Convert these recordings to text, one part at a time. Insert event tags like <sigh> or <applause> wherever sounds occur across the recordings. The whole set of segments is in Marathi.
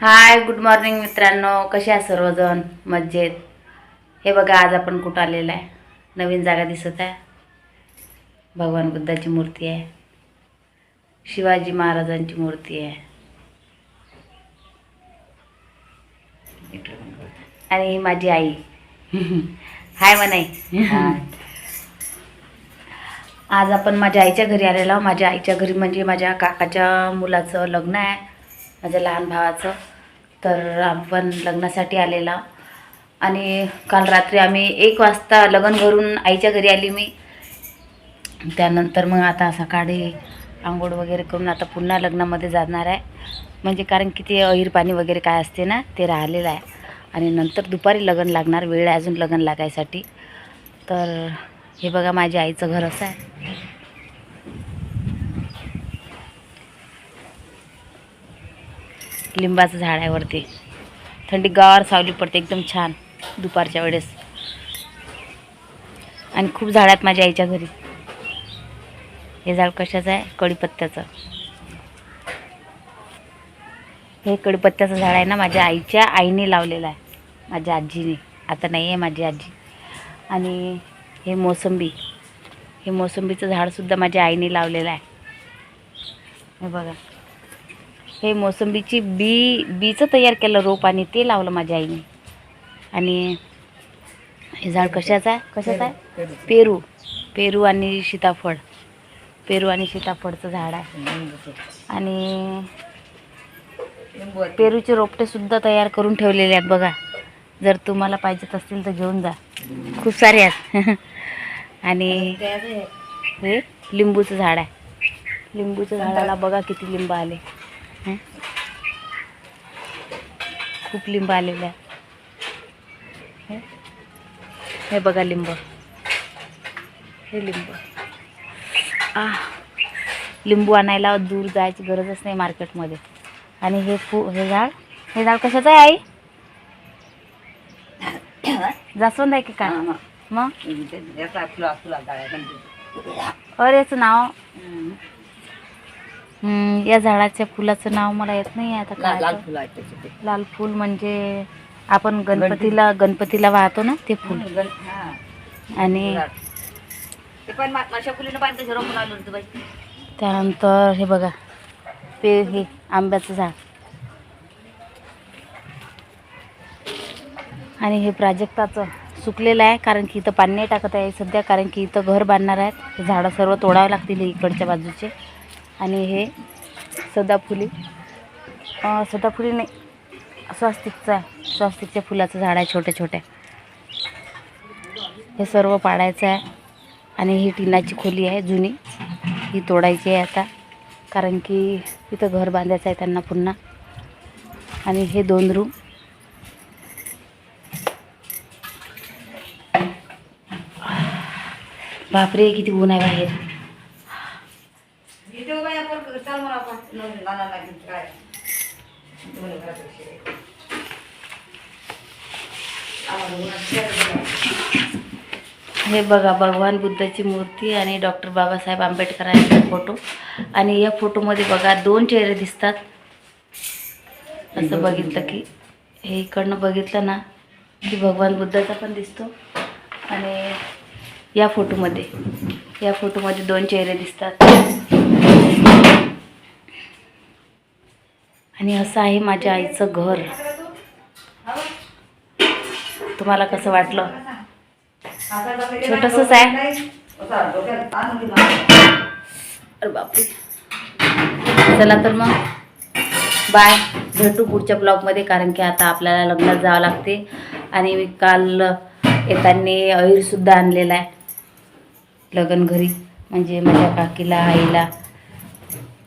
हाय गुड मॉर्निंग मित्रांनो. कसे आहात सर्वजण? मज्जेत हे बघा आज आपण कुठं आलेलं आहे? नवीन जागा दिसत आहे. भगवान बुद्धाची मूर्ती आहे. शिवाजी महाराजांची मूर्ती आहे. आणि ही माझी आई. <laughs> हाय म्हणाई आज आपण माझ्या आईच्या घरी आलेलो. माझ्या आईच्या घरी म्हणजे माझ्या काकाच्या मुलाचं लग्न आहे. माझ्या लहान भावाचं. तर आपण लग्नासाठी आलेला. आणि काल रात्री आम्ही एक वाजता लग्न भरून आईच्या घरी आली मी. त्यानंतर मग आता सकाळी आंघोळ वगैरे करून आता पुन्हा लग्नामध्ये जाणार आहे. म्हणजे कारण की ते अहिर पाणी वगैरे काय असते ना ते राहिलेलं आहे. आणि नंतर दुपारी लग्न लागणार वेळ आहे अजून लग्न लागायसाठी. तर हे बघा माझ्या आईचं घर असं आहे. लिंबाचं झाड आहे वरती. थंडी गार सावली पडते एकदम छान दुपारच्या वेळेस. आणि खूप झाड आहेत माझ्या आईच्या घरी. हे झाड कशाचं आहे? कढीपत्त्याचं. हे कढीपत्त्याचं झाड आहे ना माझ्या आईच्या आईने लावलेलं आहे. माझ्या आजीने. आता नाही आहे माझी आजी. आणि हे मोसंबी. हे मोसंबीचं झाडसुद्धा माझ्या आईने लावलेलं आहे. हे बघा. हे मोसंबीची बी बीचं तयार केलं रोप आणि ते लावलं माझ्या आईने. आणि हे झाड कशाचं आहे? कशाचं आहे? पेरू. पेरू आणि सीताफळ. पेरू आणि सीताफळचं झाड आहे. आणि पेरूचे रोपटेसुद्धा तयार करून ठेवलेले आहेत बघा. जर तुम्हाला पाहिजेत असतील तर घेऊन जा. खूप सारे आहेत. <laughs> आणि हे लिंबूचं झाड आहे. लिंबूच्या झाडाला बघा किती लिंब आले. खूप लिंब आलेले आहे हे? हे बघा लिंब. हे लिंब. आ. लिंबू आणायला दूर जायची गरजच नाही मार्केटमध्ये. आणि हे फू हे झाड हे झाड कशाचं आहे आई? जास्वंद आहे की काय? मग? अरे याचं नाव? या झाडाच्या फुलाचं नाव मला येत नाही आता काय लाल. फुलं आहेत त्याचे ते लाल फूल म्हणजे आपण गणपतीला गणपतीला वाहतो ना ते फूल. हा. आणि ते पण मा- माझ्या फुलीनं पाहिजे तसे रोपण आलं होतं बाई. त्यानंतर हे बघा पे हे आंब्याचं झाड. आणि हे प्राजक्ताचं सुकलेलं आहे कारण की इथं पाणी नाही टाकत आहे. सध्या कारण की इथं घर बांधणार आहेत. झाडं सर्व तोडावे लागतील हे इकडच्या बाजूचे. आणि हे सदाफुली. सदाफुली नाही स्वस्तिकचं आहे स्वस्तिकच्या फुलाचं झाड आहे छोट्या छोट्या. हे सर्व पाडायचं आहे आणि ही टिनाची खोली आहे जुनी. ही तोडायची आहे आता कारण की इथं घर बांधायचं आहे त्यांना पुन्हा. आणि हे दोन रूम. बापरे किती ऊन आहे बाहेर इथे बाई आपण चाल नवीन नाना लागेल काय दोन्ही घरापेक्षा. हे बघा भगवान बुद्धाची मूर्ती आणि डॉक्टर बाबासाहेब आंबेडकरांचा फोटो. आणि या फोटोमध्ये बघा दोन चेहरे दिसतात. असं बघितलं की हे इकडनं बघितलं ना की भगवान बुद्धाचा पण दिसतो. आणि या फोटोमध्ये या फोटोमध्ये दोन चेहरे दिसतात. आणि असं आहे माझ्या आईचं घर. तुम्हाला कसं वाटलं? छोटंसंच आहे. अरे बापरे. चला तर मग. बाय. भेटू पुढच्या ब्लॉगमध्ये कारण की आता आपल्याला लग्नात जावं लागते. आणि मी काल येताना अहिरसुद्धा आणलेला आहे. लग्न घरी. म्हणजे माझ्या काकीला आईला.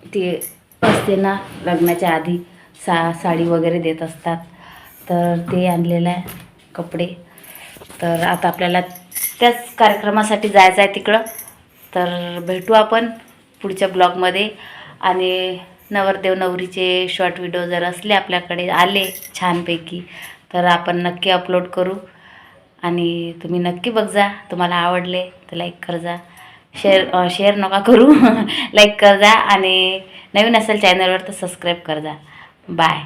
ते असते ना लग्नाच्या आधी सा साडी वगैरे देत असतात. तर ते आणलेलं आहे कपडे. तर आता आपल्याला त्याच कार्यक्रमासाठी जायचं आहे तिकडं. तर भेटू आपण पुढच्या ब्लॉगमध्ये. आणि नवरदेव नवरीचे शॉर्ट व्हिडिओ जर असले आपल्याकडे आले छानपैकी तर आपण नक्की अपलोड करू. आणि तुम्ही नक्की बघ जा. तुम्हाला आवडले तर लाईक कर जा. शेअर शेअर नका करू. लाईक कर जा आणि नवीन असेल चॅनलवर तर सबस्क्राईब कर. जा बाय